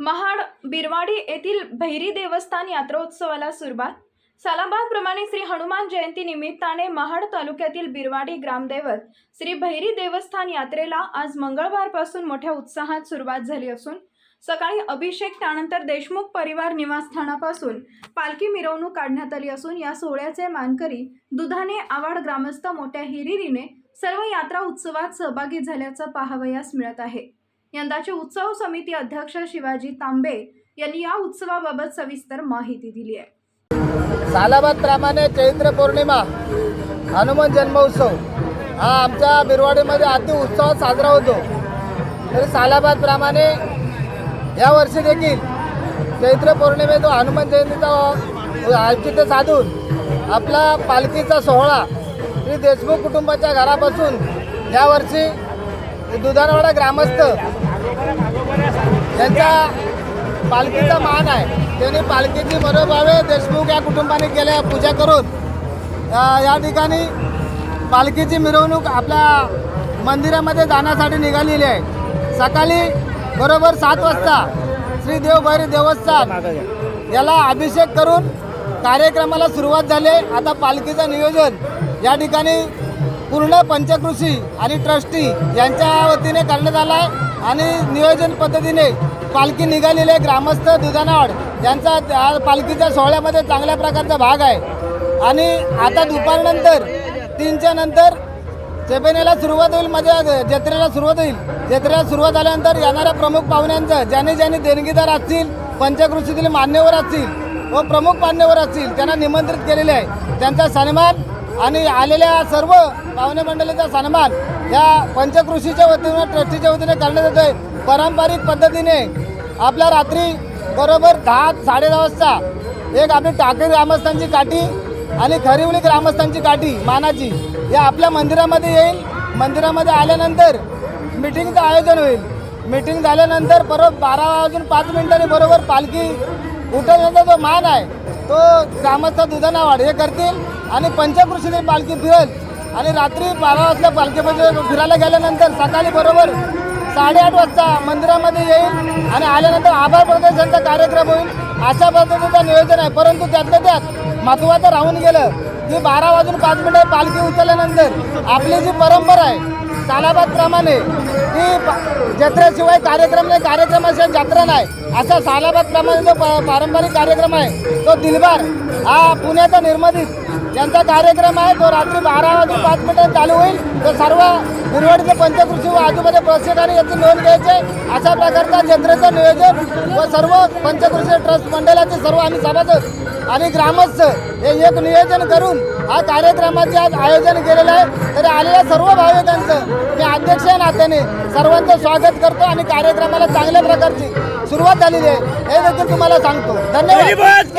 महाड बिरवाडी येथील भैरी देवस्थान यात्रोत्सवाला सुरुवात. सालाबादप्रमाणे श्री हनुमान जयंती निमित्ताने महाड तालुक्यातील बिरवाडी ग्रामदैवत श्री भैरी देवस्थान यात्रेला आज मंगळवारपासून मोठ्या उत्साहात सुरुवात झाली असून सकाळी अभिषेक त्यानंतर देशमुख परिवार निवासस्थानापासून पालखी मिरवणूक काढण्यात आली असून या सोहळ्याचे मानकरी दुधाने आवाड ग्रामस्थ मोठ्या हिरिरीने सर्व यात्रा उत्सवात सहभागी झाल्याचं पाहावयास मिळत आहे. यंदाचे उत्सव समिती अध्यक्ष शिवाजी तांबे यांनी या उत्सवाबाबत सविस्तर माहिती दिली आहे. सालाबादप्रमाणे चैत्र पौर्णिमा हनुमान जन्मोत्सव हा आमच्या बिरवाडीमध्ये अति उत्सवात साजरा होतो. तरी सालाबादप्रमाणे यावर्षी देखील चैत्र पौर्णिमेतो हनुमान जयंतीचा औचित्य साधून आपला पालखीचा सोहळा श्री देशमुख कुटुंबाच्या घरापासून यावर्षी दुधानवाडा ग्रामस्थ. यांच्या पालखीचा मान आहे. त्यांनी पालखीची मनोभावे देशमुख या कुटुंबाने केल्या पूजा करून या ठिकाणी पालखीची मिरवणूक आपल्या मंदिरामध्ये जाण्यासाठी निघालेली आहे. सकाळी बरोबर सात वाजता श्री देवभैरी देवस्थान याला अभिषेक करून कार्यक्रमाला सुरुवात झाली. आता पालखीचं नियोजन या ठिकाणी पूर्ण पंचकृषी आणि ट्रस्टी यांच्या वतीने करण्यात आला आहे आणि नियोजन पद्धतीने पालखी निघालेली आहे. ग्रामस्थ दुधानावाड यांचा त्या पालखीच्या सोहळ्यामध्ये चांगल्या प्रकारचा भाग आहे. आणि आता दुपारनंतर तीनच्या नंतर चेपेनेला सुरुवात होईल माझ्या जत्रेला सुरुवात होईल. जत्रेला सुरुवात झाल्यानंतर येणाऱ्या प्रमुख पाहुण्यांचं ज्यांनी ज्यांनी देणगीदार असतील पंचकृषीतील मान्यवर असतील व प्रमुख मान्यवर असतील त्यांना निमंत्रित केलेले आहे. त्यांचा सन्मान आणि आलेल्या सर्व पाहुणे मंडळीचा सन्मान या पंचकृषीच्या वतीने ट्रस्टीच्या वतीने करण्यात येतोय. पारंपरिक पद्धतीने आपल्या रात्री बरोबर दहा साडेदहा वाजता एक आपली टाकळी ग्रामस्थांची काठी आणि खरिवली ग्रामस्थांची काठी मानाची या आपल्या मंदिरामध्ये येईल. मंदिरामध्ये आल्यानंतर मिटिंगचं आयोजन होईल. मिटिंग झाल्यानंतर बरोबर बारा वाजून पाच मिनिटांनी बरोबर पालखी उठवण्याचा जो मान आहे तो ग्रामस्थ दुधानावाड हे करतील. आणि पंचकृषीने पालखी फिरेल. आणि रात्री बारा वाजता पालखीमध्ये म्हणजे फिरायला गेल्यानंतर सकाळी बरोबर साडेआठ वाजता मंदिरामध्ये येईल आणि आल्यानंतर आभार प्रदर्शनचा कार्यक्रम होईल अशा पद्धतीचं नियोजन आहे. परंतु त्यातल्या त्यात महत्त्वाचं राहून गेलं की बारा वाजून पाच मिनिटं पालखी उचलल्यानंतर आपली जी परंपरा आहे सालाबादप्रमाणे ती जत्रेशिवाय कार्यक्रम नाही कार्यक्रमाशिवाय जत्रा नाही असा सालाबादप्रमाणे जो प- पारंपरिक कार्यक्रम आहे तो दिलबार हा पुण्याचा निर्मधित ज्यांचा कार्यक्रम आहे. तो रात्री बारा वाजून पाच मिनिटं चालू होईल. तर सर्व बिरवाडीचे पंचकृषी व आजूबाजू प्रेक्षकांनी याची नोंद घ्यायचे अशा प्रकारचा जत्रेचं नियोजन व सर्व पंचकृषी ट्रस्ट मंडळाचे सर्व आम्ही सभासद आणि ग्रामस्थ हे एक नियोजन करून हा कार्यक्रमाचे आज आयोजन केलेलं आहे. तरी आलेल्या सर्व भाविकांचं मी अध्यक्ष या नात्याने सर्वांचं स्वागत करतो आणि कार्यक्रमाला चांगल्या प्रकारची सुरुवात झालेली आहे. हे देखील तुम्हाला सांगतो. धन्यवाद.